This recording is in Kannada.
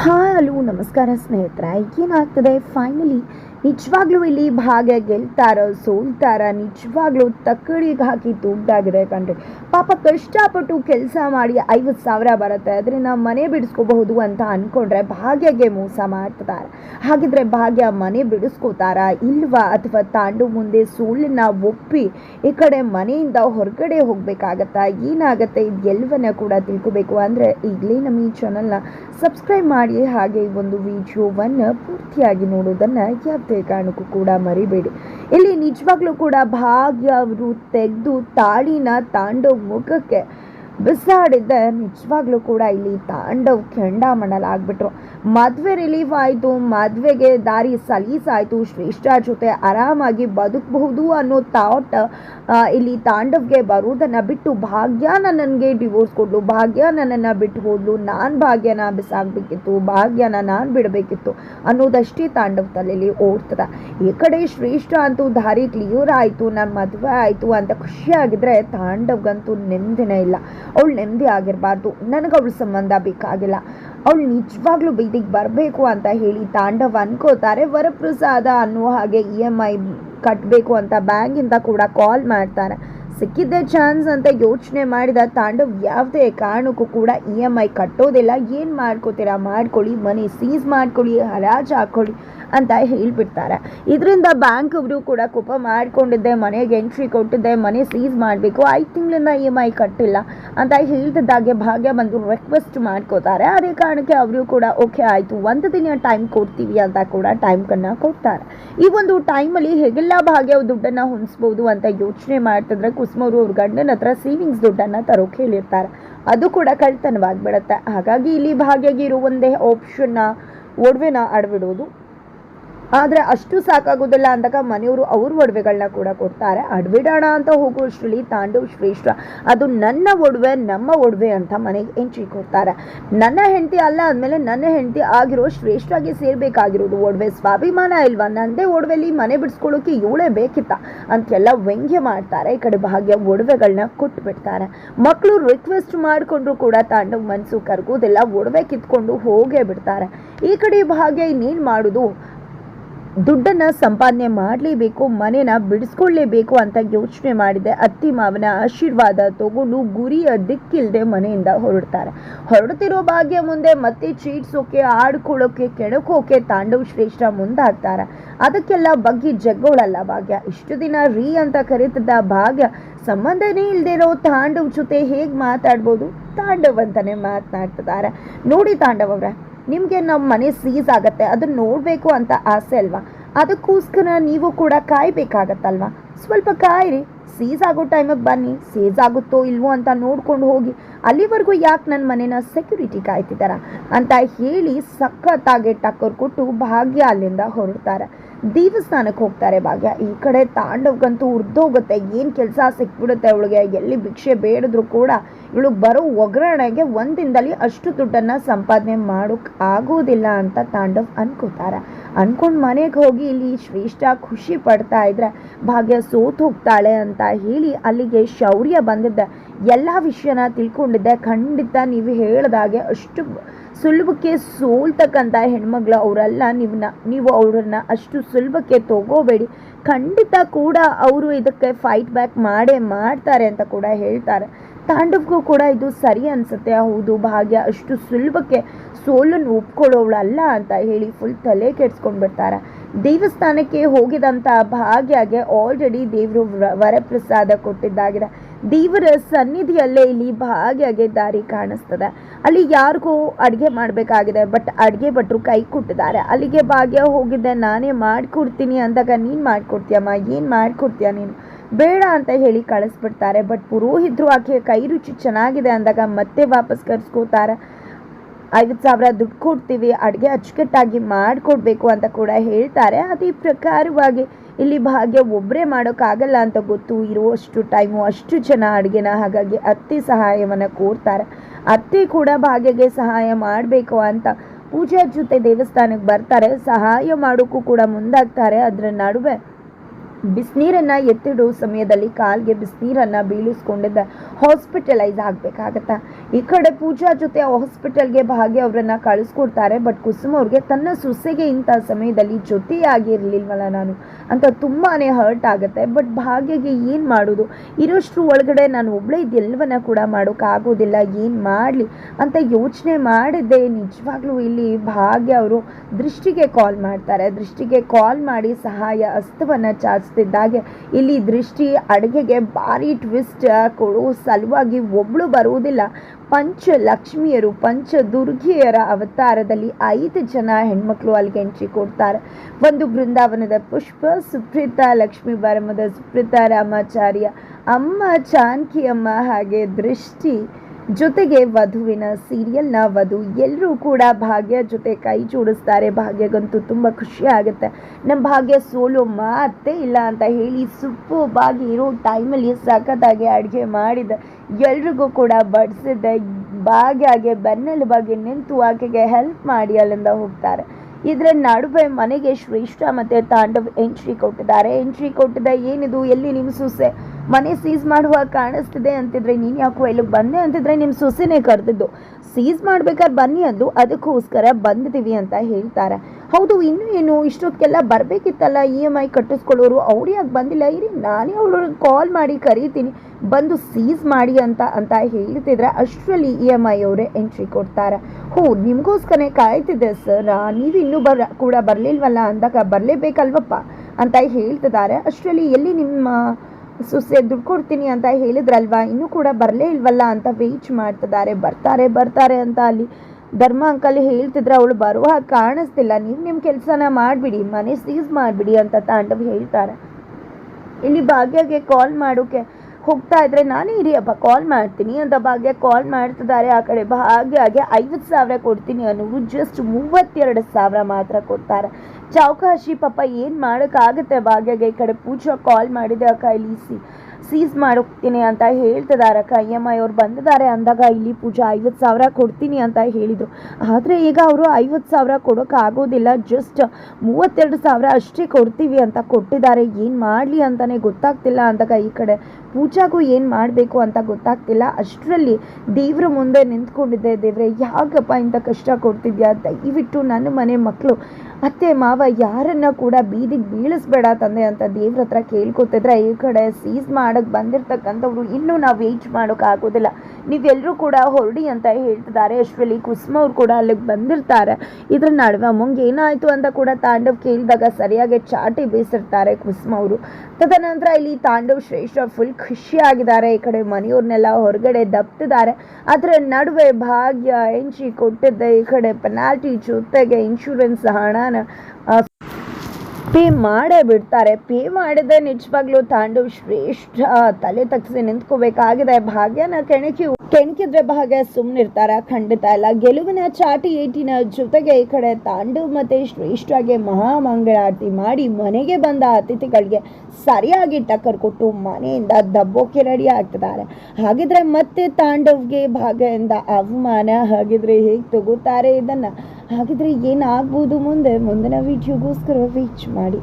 ಹಾಯ್ ಹಲೋ ನಮಸ್ಕಾರ ಸ್ನೇಹಿತರೆ. ಏನಾಗ್ತದೆ? ಫೈನಲಿ ನಿಜವಾಗ್ಲೂ ಇಲ್ಲಿ ಭಾಗ್ಯ ಗೆಲ್ತಾರ? ಸೋಲ್ತಾರ? ನಿಜವಾಗ್ಲೂ ತಕ್ಕಡಿಗೆ ಹಾಕಿ ದುಡ್ಡಾಗಿದೆ ಕಣ್ರಿ. ಪಾಪ ಕಷ್ಟಪಟ್ಟು ಕೆಲಸ ಮಾಡಿ ಐವತ್ತು ಸಾವಿರ ಬರುತ್ತೆ. ಅದರಿಂದ ಮನೆ ಬಿಡಿಸ್ಕೋಬಹುದು ಅಂತ ಅಂದ್ಕೊಂಡ್ರೆ ಭಾಗ್ಯಗೆ ಮೋಸ ಮಾಡ್ತಾರೆ? ಹಾಗಿದ್ರೆ ಭಾಗ್ಯ ಮನೆ ಬಿಡಿಸ್ಕೋತಾರ ಇಲ್ವಾ? ಅಥವಾ ತಾಂಡು ಮುಂದೆ ಸುಳ್ಳನ್ನ ಒಪ್ಪಿ ಈ ಕಡೆ ಮನೆಯಿಂದ ಹೊರಗಡೆ ಹೋಗ್ಬೇಕಾಗತ್ತಾ? ಏನಾಗತ್ತೆ? ಇದು ಎಲ್ಲವನ್ನ ಕೂಡ ತಿಳ್ಕೊಬೇಕು. ಅಂದರೆ ಈಗಲೇ ನಮ್ಮ ಈ ಚಾನಲ್ನ ಸಬ್ಸ್ಕ್ರೈಬ್ ಮಾಡಿ ಹಾಗೆ ಒಂದು ವಿಡಿಯೋವನ್ನು ಪೂರ್ತಿಯಾಗಿ ನೋಡೋದನ್ನು ಯಾವುದೇ ಕಾರಣಕ್ಕೂ ಕೂಡ ಮರಿಬೇಡಿ. ಇಲ್ಲಿ ನಿಜವಾಗ್ಲೂ ಕೂಡ ಭಾಗ್ಯ ಅವರು ತೆಗೆದು ತಾಳಿನ ತಾಂಡೋ ಮುಖಕ್ಕೆ ಬಿಸಾಡಿದ್ದೆ. ನಿಜವಾಗ್ಲೂ ಕೂಡ ಇಲ್ಲಿ ತಾಂಡವ್ ಕೆಂಡಾಮಂಡಲಾಗ್ಬಿಟ್ರು ಮದುವೆ ರಿಲೀಫ್ ಆಯಿತು. ಮದುವೆಗೆ ದಾರಿ ಸಲೀಸಾಯಿತು. ಶ್ರೇಷ್ಠ ಜೊತೆ ಆರಾಮಾಗಿ ಬದುಕಬಹುದು ಅನ್ನೋ ಥಾಟ್ ಇಲ್ಲಿ ತಾಂಡವ್ಗೆ ಬರುವುದನ್ನು ಬಿಟ್ಟು ಭಾಗ್ಯನ ನನಗೆ ಡಿವೋರ್ಸ್ ಕೊಡ್ಲು. ಭಾಗ್ಯ ನನ್ನನ್ನು ಬಿಟ್ಟು ಹೋದ್ಲು. ನಾನು ಭಾಗ್ಯನ ಬಿಸಾಕಬೇಕಿತ್ತು. ಭಾಗ್ಯನ ನಾನು ಬಿಡಬೇಕಿತ್ತು ಅನ್ನೋದಷ್ಟೇ ತಾಂಡವ್ ತಲೆಯಲ್ಲಿ ಓಡ್ತದೆ. ಈ ಕಡೆ ಶ್ರೇಷ್ಠ ಅಂತೂ ದಾರಿ ಕ್ಲಿಯರ್ ಆಯಿತು. ನನ್ನ ಮದುವೆ ಆಯಿತು ಅಂತ ಖುಷಿಯಾಗಿದ್ರೆ ತಾಂಡವ್ಗಂತೂ ನೆಮ್ಮದಿನೇ ಇಲ್ಲ. ಅವಳು ನೆಮ್ಮದಿ ಆಗಿರಬಾರ್ದು. ನನಗೆ ಅವಳ ಸಂಬಂಧ ಬೇಕಾಗಿಲ್ಲ. ಅವಳು ನಿಜವಾಗ್ಲೂ ಬೀದಿಗೆ ಬರಬೇಕು ಅಂತ ಹೇಳಿ ತಾಂಡವ್ ಅನ್ಕೋತಾರೆ. ವರಪ್ರಸಾದ ಅನ್ನೋ ಹಾಗೆ ಇ ಎಂ ಐ ಕಟ್ಟಬೇಕು ಅಂತ ಬ್ಯಾಂಕಿಂದ ಕೂಡ ಕಾಲ್ ಮಾಡ್ತಾರೆ. ಸಿಕ್ಕಿದ್ದೆ ಚಾನ್ಸ್ ಅಂತ ಯೋಚನೆ ಮಾಡಿದ ತಾಂಡವ್ ಯಾವುದೇ ಕಾರಣಕ್ಕೂ ಕೂಡ ಇ ಎಂ ಐ ಕಟ್ಟೋದಿಲ್ಲ. ಏನು ಮಾಡ್ಕೋತೀರಾ? ಮಾಡ್ಕೊಳ್ಳಿ. ಮನೆ ಸೀಸ್ ಮಾಡ್ಕೊಳ್ಳಿ. ಹರಾಜು ಹಾಕ್ಕೊಳ್ಳಿ ಅಂತ ಹೇಳ್ಬಿಡ್ತಾರೆ. ಇದರಿಂದ ಬ್ಯಾಂಕ್ ಅವರು ಕೂಡ ಕೋಪ ಮಾಡಿಕೊಂಡಿದ್ದೆ ಮನೆಗೆ ಎಂಟ್ರಿ ಕೊಟ್ಟಿದ್ದೆ, ಮನೆ ಸೀಸ್ ಮಾಡಬೇಕು, ಐದು ತಿಂಗಳಿಂದ ಇ ಎಂ ಐ ಕಟ್ಟಿಲ್ಲ ಅಂತ ಹೇಳ್ತಿದ್ದಾಗೆ ಭಾಗ್ಯ ಬಂದು ರಿಕ್ವೆಸ್ಟ್ ಮಾಡ್ಕೋತಾರೆ. ಅದೇ ಕಾರಣಕ್ಕೆ ಅವರು ಕೂಡ ಓಕೆ ಆಯಿತು, ಒಂದು ದಿನ ಟೈಮ್ ಕೊಡ್ತೀವಿ ಅಂತ ಕೂಡ ಟೈಮ್ಕನ್ನು ಕೊಡ್ತಾರೆ. ಈ ಒಂದು ಟೈಮಲ್ಲಿ ಹೇಗೆಲ್ಲ ಭಾಗ್ಯ ದುಡ್ಡನ್ನು ಹೊಂದಿಸ್ಬೋದು ಅಂತ ಯೋಚನೆ ಮಾಡ್ತಿದ್ರೆ ಕುಸುಮವರು ಅವ್ರ ಗಂಡನ ಹತ್ರ ಸೇವಿಂಗ್ಸ್ ದುಡ್ಡನ್ನು ತರೋಕೆ ಹೇಳಿರ್ತಾರೆ. ಅದು ಕೂಡ ಕಳ್ತನವಾಗಿಬಿಡುತ್ತೆ ಹಾಗಾಗಿ ಇಲ್ಲಿ ಭಾಗ್ಯಗೆ ಇರೋ ಒಂದೇ ಆಪ್ಷನ್ನ ಒಡವೆನ ಅಡವಿಡೋದು ಆದರೆ ಅಷ್ಟು ಸಾಕಾಗೋದಿಲ್ಲ ಅಂದಾಗ ಮನೆಯವರು ಅವ್ರ ಒಡವೆಗಳನ್ನ ಕೂಡ ಕೊಡ್ತಾರೆ. ಅಡ್ಬಿಡೋಣ ಅಂತ ಹೋಗುವಷ್ಟರಲ್ಲಿ ತಾಂಡವ್ ಶ್ರೇಷ್ಠ, ಅದು ನನ್ನ ಒಡವೆ, ನಮ್ಮ ಒಡವೆ ಅಂತ ಮನೆಗೆ ಎಂಟ್ರಿ ಕೊಡ್ತಾರೆ. ನನ್ನ ಹೆಂಡತಿ ಅಲ್ಲ ಅಂದಮೇಲೆ ನನ್ನ ಹೆಂಡತಿ ಆಗಿರೋ ಶ್ರೇಷ್ಠಾಗಿ ಸೇರಬೇಕಾಗಿರೋದು ಒಡವೆ. ಸ್ವಾಭಿಮಾನ ಇಲ್ವಾ? ನಂದೇ ಒಡವೆಲಿ ಮನೆ ಬಿಡಿಸ್ಕೊಳ್ಳೋಕೆ ಇವಳೇ ಬೇಕಿತ್ತ? ಅಂತೆಲ್ಲ ವ್ಯಂಗ್ಯ ಮಾಡ್ತಾರೆ. ಈ ಕಡೆ ಭಾಗ್ಯ ಒಡವೆಗಳನ್ನ ಕೊಟ್ಬಿಡ್ತಾರೆ. ಮಕ್ಕಳು ರಿಕ್ವೆಸ್ಟ್ ಮಾಡಿಕೊಂಡ್ರು ಕೂಡ ತಾಂಡವ್ ಮನಸ್ಸು ಕರ್ಗೋದಿಲ್ಲ. ಒಡವೆ ಕಿತ್ಕೊಂಡು ಹೋಗೇ ಬಿಡ್ತಾರೆ. ಈ ಕಡೆ ಭಾಗ್ಯ ಇನ್ನೇನು ಮಾಡೋದು? ದುಡ್ಡನ್ನು ಸಂಪಾದನೆ ಮಾಡಲೇಬೇಕು, ಮನೇನ ಬಿಡಿಸ್ಕೊಳ್ಳೇಬೇಕು ಅಂತ ಯೋಚನೆ ಮಾಡಿದೆ. ಅತ್ತಿ ಮಾವನ ಆಶೀರ್ವಾದ ತಗೊಂಡು ಗುರಿಯ ದಿಕ್ಕಿಲ್ಲದೆ ಮನೆಯಿಂದ ಹೊರಡ್ತಾರೆ. ಹೊರಡ್ತಿರೋ ಭಾಗ್ಯ ಮುಂದೆ ಮತ್ತೆ ಚೀಟ್ಸೋಕೆ ಆಡ್ಕೊಳ್ಳೋಕೆ, ಕೆಣಕೋಕೆ ತಾಂಡವ್ ಶ್ರೇಷ್ಠ ಮುಂದಾಗ್ತಾರೆ. ಅದಕ್ಕೆಲ್ಲ ಬಗ್ಗೆ ಜಗ್ಗೋಳಲ್ಲ ಭಾಗ್ಯ. ಇಷ್ಟು ದಿನ ರೀ ಅಂತ ಕರೀತಿದ್ದ ಭಾಗ್ಯ ಸಂಬಂಧನೇ ಇಲ್ಲದೆ ಇರೋ ತಾಂಡವ್ ಜೊತೆ ಹೇಗೆ ಮಾತಾಡ್ಬೋದು? ತಾಂಡವ್ ಅಂತಾನೆ ಮಾತನಾಡ್ತಿದ್ದಾರೆ. ನೋಡಿ ತಾಂಡವ್ ಅವ್ರೆ. ನಿಮಗೆ ನಮ್ಮ ಮನೆ ಸೀಸ್ ಆಗುತ್ತೆ ಅದನ್ನು ನೋಡಬೇಕು ಅಂತ ಆಸೆ ಅಲ್ವಾ? ಅದಕ್ಕೋಸ್ಕರ ನೀವು ಕೂಡ ಕಾಯಬೇಕಾಗತ್ತಲ್ವಾ? ಸ್ವಲ್ಪ ಕಾಯಿರಿ. ಸೀಸ್ ಆಗೋ ಟೈಮಿಗೆ ಬನ್ನಿ. ಸೀಸ್ ಆಗುತ್ತೋ ಇಲ್ವೋ ಅಂತ ನೋಡ್ಕೊಂಡು ಹೋಗಿ. ಅಲ್ಲಿವರೆಗೂ ಯಾಕೆ ನನ್ನ ಮನೇನ ಸೆಕ್ಯೂರಿಟಿ ಕಾಯ್ತಿದ್ದಾರ ಅಂತ ಹೇಳಿ ಸಖತ್ತಾಗಿ ಟಕ್ಕರ್ ಕೊಟ್ಟು ಭಾಗ್ಯ ಅಲ್ಲಿಂದ ಹೊರಡ್ತಾರೆ. ದೇವಸ್ಥಾನಕ್ಕೆ ಹೋಗ್ತಾರೆ ಭಾಗ್ಯ. ಈ ಕಡೆ ತಾಂಡವ್ಗಂತೂ ಉರ್ದೋಗುತ್ತೆ. ಏನು ಕೆಲಸ ಸಿಕ್ಬಿಡುತ್ತೆ ಅವಳಿಗೆ? ಎಲ್ಲಿ ಭಿಕ್ಷೆ ಬೇಡಿದ್ರು ಕೂಡ ಇವಳು ಬರೋ ಒಗ್ಗರಣೆಗೆ ಒಂದಿನದಲ್ಲಿ ಅಷ್ಟು ದುಡ್ಡನ್ನು ಸಂಪಾದನೆ ಮಾಡೋಕ್ಕೆ ಆಗೋದಿಲ್ಲ ಅಂತ ತಾಂಡವ್ ಅನ್ಕೋತಾರೆ. ಅನ್ಕೊಂಡು ಮನೆಗೆ ಹೋಗಿ ಇಲ್ಲಿ ಶ್ರೇಷ್ಠ ಖುಷಿ ಪಡ್ತಾ ಇದ್ರೆ ಭಾಗ್ಯ ಸೋತು ಹೋಗ್ತಾಳೆ ಅಂತ ಹೇಳಿ ಅಲ್ಲಿಗೆ ಶೌರ್ಯ ಬಂದಿದ್ದೆ. ಎಲ್ಲ ವಿಷಯನ ತಿಳ್ಕೊಂಡಿದ್ದೆ. ಖಂಡಿತ ನೀವು ಹೇಳ್ದಾಗೆ ಅಷ್ಟು ಸುಲಭಕ್ಕೆ ಸೋಲ್ತಕ್ಕಂಥ ಹೆಣ್ಮಗಳು ಅವರಲ್ಲ, ನೀವು ನೀವು ಅವ್ರನ್ನ ಅಷ್ಟು ಸುಲಭಕ್ಕೆ ತಗೋಬೇಡಿ. ಖಂಡಿತ ಕೂಡ ಅವರು ಇದಕ್ಕೆ ಫೈಟ್ ಬ್ಯಾಕ್ ಮಾಡೇ ಮಾಡ್ತಾರೆ ಅಂತ ಕೂಡ ಹೇಳ್ತಾರೆ. ತಾಂಡವ್ಗೂ ಕೂಡ ಇದು ಸರಿ ಅನಿಸುತ್ತೆ. ಹೌದು, ಭಾಗ್ಯ ಅಷ್ಟು ಸುಲಭಕ್ಕೆ ಸೋಲನ್ನು ಒಪ್ಕೊಳ್ಳೋವಳಲ್ಲ ಅಂತ ಹೇಳಿ ಫುಲ್ ತಲೆ ಕೆಡ್ಸ್ಕೊಂಡ್ಬಿಡ್ತಾರೆ. ದೇವಸ್ಥಾನಕ್ಕೆ ಹೋಗಿದಂಥ ಭಾಗ್ಯಗೆ ಆಲ್ರೆಡಿ ದೇವರು ವರಪ್ರಸಾದ ಕೊಟ್ಟಿದ್ದಾಗಿದೆ. ದೇವರ ಸನ್ನಿಧಿಯಲ್ಲೇ ಇಲ್ಲಿ ಭಾಗ್ಯಗೆ ದಾರಿ ಕಾಣಿಸ್ತದೆ. ಅಲ್ಲಿ ಯಾರಿಗೂ ಅಡುಗೆ ಮಾಡಬೇಕಾಗಿದೆ ಬಟ್ ಅಡುಗೆ ಭಟ್ರು ಕೈ ಕೊಟ್ಟಿದ್ದಾರೆ. ಅಲ್ಲಿಗೆ ಭಾಗ್ಯ ಹೋಗಿದ್ದೆ ನಾನೇ ಮಾಡಿಕೊಡ್ತೀನಿ ಅಂದಾಗ ನೀನು ಮಾಡಿಕೊಡ್ತೀಯಮ್ಮ, ಏನು ಮಾಡಿಕೊಡ್ತೀಯ ನೀನು? ಬೇಡ ಅಂತ ಹೇಳಿ ಕಳಿಸ್ಬಿಡ್ತಾರೆ ಬಟ್ ಪುರೋಹಿತರು ಆಕೆಯ ಕೈ ರುಚಿ ಚೆನ್ನಾಗಿದೆ ಅಂದಾಗ ಮತ್ತೆ ವಾಪಸ್ ಕರ್ಸ್ಕೋತಾರೆ ಐವತ್ತು ಸಾವಿರ ದುಡ್ಡು ಕೊಡ್ತೀವಿ, ಅಡುಗೆ ಅಚ್ಚುಕಟ್ಟಾಗಿ ಮಾಡಿಕೊಡ್ಬೇಕು ಅಂತ ಕೂಡ ಹೇಳ್ತಾರೆ. ಅದೇ ಪ್ರಕಾರವಾಗಿ ಇಲ್ಲಿ ಭಾಗ್ಯ ಒಬ್ಬರೇ ಮಾಡೋಕ್ಕಾಗಲ್ಲ ಅಂತ ಗೊತ್ತು, ಇರುವಷ್ಟು ಟೈಮು ಅಷ್ಟು ಜನ ಅಡುಗೆನ ಹಾಗಾಗಿ ಅತ್ತೆ ಸಹಾಯವನ್ನು ಕೋರ್ತಾರೆ ಅತ್ತೆ ಕೂಡ ಭಾಗ್ಯಗೆ ಸಹಾಯ ಮಾಡಬೇಕು ಅಂತ ಪೂಜಾ ಜೊತೆ ದೇವಸ್ಥಾನಕ್ಕೆ ಬರ್ತಾರೆ. ಸಹಾಯ ಮಾಡೋಕ್ಕೂ ಕೂಡ ಮುಂದಾಗ್ತಾರೆ. ಅದರ ನಡುವೆ ಬಿಸಿನೀರನ್ನು ಎತ್ತಿಡೋ ಸಮಯದಲ್ಲಿ ಕಾಲ್ಗೆ ಬಿಸಿನೀರನ್ನು ಬೀಳಿಸ್ಕೊಂಡಿದ್ದ ಹಾಸ್ಪಿಟಲೈಸ್ ಆಗಬೇಕಾಗತ್ತಾ? ಈ ಕಡೆ ಪೂಜಾ ಜೊತೆ ಹಾಸ್ಪಿಟಲ್ಗೆ ಭಾಗ್ಯ ಅವರನ್ನು ಕಳಿಸ್ಕೊಡ್ತಾರೆ ಬಟ್ ಕುಸುಮ ಅವ್ರಿಗೆ ತನ್ನ ಸೊಸೆಗೆ ಇಂಥ ಸಮಯದಲ್ಲಿ ಜೊತೆಯಾಗಿರಲಿಲ್ವಲ್ಲ ನಾನು. ಅಂತ ತುಂಬಾ ಹರ್ಟ್ ಆಗುತ್ತೆ ಬಟ್ ಭಾಗ್ಯಗೆ ಏನು ಮಾಡೋದು? ಇರೋಷ್ಟು ಒಳಗಡೆ ನಾನು ಒಬ್ಬಳೇ ಇದೆಲ್ಲವನ್ನ ಕೂಡ ಮಾಡೋಕ್ಕಾಗೋದಿಲ್ಲ ಏನು ಮಾಡಲಿ? ಅಂತ ಯೋಚನೆ ಮಾಡಿದ್ದೆ. ನಿಜವಾಗ್ಲೂ ಇಲ್ಲಿ ಭಾಗ್ಯ ಅವರು ದೃಷ್ಟಿಗೆ ಕಾಲ್ ಮಾಡ್ತಾರೆ. ದೃಷ್ಟಿಗೆ ಕಾಲ್ ಮಾಡಿ ಸಹಾಯ ಹಸ್ತವನ್ನು ಚಾಚಿಸಿದ್ದಾಗೆ ಇಲ್ಲಿ ದೃಷ್ಟಿ ಅಡುಗೆಗೆ ಭಾರಿ ಟ್ವಿಸ್ಟ್ ಕೊಡೋ ಸಲುವಾಗಿ ಒಬ್ಳು ಬರುವುದಿಲ್ಲ. ಪಂಚ ಲಕ್ಷ್ಮಿಯರು ಪಂಚ ದುರ್ಗಿಯರ ಅವತಾರದಲ್ಲಿ ಐದು ಜನ ಹೆಣ್ಮಕ್ಳು ಅಲ್ಲಿಗೆ ಎಂಟ್ರಿ ಕೊಡ್ತಾರೆ. ಒಂದು ಬೃಂದಾವನದ ಪುಷ್ಪ, ಸುಪ್ರೀತ ಲಕ್ಷ್ಮೀ ಬಾರಮದ ಸುಪ್ರೀತ ರಾಮಾಚಾರ್ಯ, ಅಮ್ಮ ಜಾನಕಿ ಅಮ್ಮ ಹಾಗೆ ದೃಷ್ಟಿ ಜೊತೆಗೆ ವಧುವಿನ ಸೀರಿಯಲ್ನ ವಧು ಎಲ್ಲರೂ ಕೂಡ ಭಾಗ್ಯ ಜೊತೆ ಕೈ ಜೋಡಿಸ್ತಾರೆ. ಭಾಗ್ಯಗಂತೂ ತುಂಬ ಖುಷಿ ಆಗುತ್ತೆ. ನಮ್ಮ ಭಾಗ್ಯ ಸೋಲೋ ಮಾತೇ ಇಲ್ಲ ಅಂತ ಹೇಳಿ ಸುಪ್ಪುಬಾಗಿ ಇರೋ ಟೈಮಲ್ಲಿ ಸಖತ್ತಾಗಿ ಅಡುಗೆ ಮಾಡಿದ ಎಲ್ರಿಗೂ ಕೂಡ ಬಡಿಸಿದ್ದೆ ಭಾಗ್ಯಗೆ ಬೆನ್ನೆಲುಬಾಗಿ ನಿಂತು ಆಕೆಗೆ ಹೆಲ್ಪ್ ಮಾಡಿ ಅಲ್ಲಿಂದ ಹೋಗ್ತಾರೆ. ಇದರ ನಡುವೆ ಮನೆಗೆ ಶ್ರೇಷ್ಠ ಮತ್ತೆ ತಾಂಡವ್ ಎಂಟ್ರಿ ಕೊಟ್ಟಿದ್ದಾರೆ. ಎಂಟ್ರಿ ಕೊಟ್ಟಿದ್ದ ಏನಿದು? ಎಲ್ಲಿ ನಿಮ್ಮ ಸೊಸೆ? ಮನೆ ಸೀಸ್ ಮಾಡುವ ಕಾಣಿಸ್ತಿದೆ ಅಂತಿದ್ರೆ ನೀನು ಯಾಕೋ ಎಲ್ಲಿಗೆ ಬಂದೆ ಅಂತಿದ್ರೆ ನಿಮ್ಮ ಸೊಸೆನೇ ಕರೆದಿದ್ದು. ಸೀಸ್ ಮಾಡ್ಬೇಕಾದ್ರೆ ಬನ್ನಿ ಅಂದು. ಅದಕ್ಕೋಸ್ಕರ ಬಂದಿದ್ದೀವಿ ಅಂತ ಹೇಳ್ತಾರೆ. ಹೌದು, ಇನ್ನೂ ಏನು, ಇಷ್ಟೊತ್ತಿಗೆಲ್ಲ ಬರಬೇಕಿತ್ತಲ್ಲ ಇ ಎಂ ಐ ಕಟ್ಟಿಸ್ಕೊಳ್ಳೋರು. ಅವ್ರು ಯಾಕೆ ಬಂದಿಲ್ಲ? ಇರಿ, ನಾನೇ ಅವಳು ಕಾಲ್ ಮಾಡಿ ಕರೀತೀನಿ. ಬಂದು ಸೀಸ್ ಮಾಡಿ ಅಂತ ಅಂತ ಹೇಳ್ತಿದ್ರೆ ಅಷ್ಟರಲ್ಲಿ ಇ ಎಂ ಐ ಅವರೇ ಎಂಟ್ರಿ ಕೊಡ್ತಾರೆ. ಹೋ, ನಿಮಗೋಸ್ಕರನೇ ಕಾಯ್ತಿದ್ದೆ ಸರ್. ನೀವು ಇನ್ನೂ ಬರ, ಕೂಡ ಬರಲಿಲ್ವಲ್ಲ? ಅಂದಾಗ ಬರಲೇಬೇಕಲ್ವಪ್ಪ? ಅಂತ ಹೇಳ್ತಿದ್ದಾರೆ. ಅಷ್ಟರಲ್ಲಿ ಎಲ್ಲಿ ನಿಮ್ಮ ಸುಸೆ ದುಡ್ಡು ಕೊಡ್ತೀನಿ ಅಂತ ಹೇಳಿದ್ರಲ್ವಾ? ಇನ್ನೂ ಕೂಡ ಬರಲೇ ಇಲ್ವಲ್ಲ ಅಂತ ವೆಯ್ಟ್ ಮಾಡ್ತಿದ್ದಾರೆ. ಬರ್ತಾರೆ ಬರ್ತಾರೆ ಅಂತ ಅಲ್ಲಿ ಧರ್ಮ ಅಂಕಲ್ ಹೇಳ್ತಿದ್ರೆ ಅವಳು ಬರುವ ಹಾಗೆ ಕಾಣಿಸ್ತಿಲ್ಲ. ನೀವು ನಿಮ್ಮ ಕೆಲಸನ ಮಾಡಿಬಿಡಿ, ಮನೆ ಸೀಸ್ ಮಾಡಿಬಿಡಿ ಅಂತ ತಾಂಡವ್ ಹೇಳ್ತಾರೆ. ಇಲ್ಲಿ ಭಾಗ್ಯಗೆ ಕಾಲ್ ಮಾಡೋಕೆ ಹೋಗ್ತಾ ಇದ್ರೆ, ನಾನೇ ಇರಿಯಪ್ಪ ಕಾಲ್ ಮಾಡ್ತೀನಿ ಅಂತ ಭಾಗ್ಯ ಕಾಲ್ ಮಾಡ್ತಿದ್ದಾರೆ. ಆ ಕಡೆ ಭಾಗ್ಯಗೆ ಐವತ್ತು ಸಾವಿರ ಕೊಡ್ತೀನಿ ಅನ್ನೋರು ಜಸ್ಟ್ ಮೂವತ್ತೆರಡು ಸಾವಿರ ಮಾತ್ರ ಕೊಡ್ತಾರೆ. ಚೌಕಾಶಿ ಪಾಪ ಏನು ಮಾಡೋಕ್ಕಾಗುತ್ತೆ ಭಾಗ್ಯಗೆ? ಈ ಕಡೆ ಪೂಜಾ ಕಾಲ್ ಮಾಡಿದೆ ಅಕ್ಕ ಇಲ್ಲಿ ಸೀಸ್ ಮಾಡೋಗ್ತೀನಿ ಅಂತ ಹೇಳ್ತಿದ್ದಾರೆ ಅಕ್ಕ ಇ ಅವ್ರು ಬಂದಿದ್ದಾರೆ ಅಂದಾಗ ಇಲ್ಲಿ ಪೂಜಾ ಐವತ್ತು ಸಾವಿರ ಕೊಡ್ತೀನಿ ಅಂತ ಹೇಳಿದರು. ಆದರೆ ಈಗ ಅವರು ಐವತ್ತು ಸಾವಿರ ಕೊಡೋಕ್ಕಾಗೋದಿಲ್ಲ ಜಸ್ಟ್ ಮೂವತ್ತೆರಡು ಸಾವಿರ ಅಷ್ಟೇ ಕೊಡ್ತೀವಿ ಅಂತ ಕೊಟ್ಟಿದ್ದಾರೆ. ಏನು ಮಾಡಲಿ ಅಂತಲೇ ಗೊತ್ತಾಗ್ತಿಲ್ಲ ಅಂದಾಗ ಈ ಕಡೆ ಪೂಜಾಗೂ ಏನು ಮಾಡಬೇಕು ಅಂತ ಗೊತ್ತಾಗ್ತಿಲ್ಲ. ಅಷ್ಟರಲ್ಲಿ ದೇವ್ರ ಮುಂದೆ ನಿಂತ್ಕೊಂಡಿದ್ದೆ. ದೇವ್ರೆ, ಯಾಕಪ್ಪ ಇಂಥ ಕಷ್ಟ ಕೊಡ್ತಿದ್ಯಾ? ದಯವಿಟ್ಟು ನನ್ನ ಮನೆ ಮಕ್ಕಳು ಅತ್ತೆ, ಮಾವ ಯಾರನ್ನ ಕೂಡ ಬೀದಿಗೆ ಬೀಳಿಸ್ಬೇಡ ತಂದೆ ಅಂತ ದೇವ್ರ ಹತ್ರ ಕೇಳ್ಕೊತಿದ್ರೆ ಈ ಕಡೆ ಸೀಸ್ ಮಾಡಕ್ಕೆ ಬಂದಿರ್ತಕ್ಕಂಥವ್ರು ಇನ್ನೂ ನಾವು ವೆಯ್ಟ್ ಮಾಡೋಕ್ಕಾಗೋದಿಲ್ಲ ನೀವೆಲ್ಲರೂ ಕೂಡ ಹೊರಡಿ ಅಂತ ಹೇಳ್ತಿದ್ದಾರೆ. ಅಶ್ವಲಿ ಕುಸುಮ ಅವ್ರು ಕೂಡ ಅಲ್ಲಿಗೆ ಬಂದಿರ್ತಾರೆ. ಇದ್ರ ನಡುವೆ ಅಮ್ಮಂಗೆ ಏನಾಯಿತು ಅಂತ ಕೂಡ ತಾಂಡವ್ ಕೇಳಿದಾಗ ಸರಿಯಾಗಿ ಚಾಟಿ ಬೀಸಿರ್ತಾರೆ ಕುಸುಮ ಅವರು. ತದನಂತರ ಇಲ್ಲಿ ತಾಂಡವ್ ಶ್ರೇಷ್ಠ ಫುಲ್ ಖುಷಿಯಾಗಿದ್ದಾರೆ ಈ ಕಡೆ ಮನೆಯವ್ರನ್ನೆಲ್ಲ ಹೊರಗಡೆ ದಪ್ತಿದ್ದಾರೆ. ಅದರ ನಡುವೆ ಭಾಗ್ಯ ಎಂಚಿ ಕೊಟ್ಟಿದ್ದ ಈ ಕಡೆ ಪೆನಾಲ್ಟಿ ಜೊತೆಗೆ ಇನ್ಶೂರೆನ್ಸ್ ಹಣನ ಪೇ ಮಾಡೇ ಬಿಡ್ತಾರೆ. ಪೇ ಮಾಡಿದ್ರೆ ನಿಜವಾಗ್ಲೂ ತಾಂಡವ್ ಶ್ರೇಷ್ಠ. ತಲೆ ತಗ್ಸಿ ನಿಂತ್ಕೋಬೇಕಾಗಿದೆ. ಭಾಗ್ಯನ ಕೆಣಕಿ ಕೆಣಕಿದ್ರೆ ಭಾಗ್ಯ ಸುಮ್ಮನಿರ್ತಾರ ಖಂಡಿತ ಇಲ್ಲ. ಗೆಲುವಿನ ಚಾಟಿ ಏಟಿನ ಜೊತೆಗೆ ಈ ಕಡೆ ತಾಂಡವ್ ಮತ್ತೆ ಶ್ರೇಷ್ಠಗೆ ಮಹಾಮಂಗಳಾರತಿ ಮಾಡಿ ಮನೆಗೆ ಬಂದ ಅತಿಥಿಗಳಿಗೆ ಸರಿಯಾಗಿ ಟಕ್ಕರ್ ಕೊಟ್ಟು ಮನೆಯಿಂದ ದಬ್ಬೋಕೆ ರೆಡಿ ಆಗ್ತಿದ್ದಾರೆ. ಹಾಗಿದ್ರೆ ಮತ್ತೆ ತಾಂಡವ್ಗೆ ಭಾಗ್ಯದಿಂದ ಅವಮಾನ. ಹಾಗಿದ್ರೆ ಹೇಗೆ ತಗೋತಾರೆ ಇದನ್ನ ಹಾಗಿದ್ರೆ ಏನಾಗ್ಬೋದು ಮುಂದೆ ಮುಂದಿನ ವೀಡಿಯೋಗೋಸ್ಕರ ವೇಚ್ ಮಾಡಿ.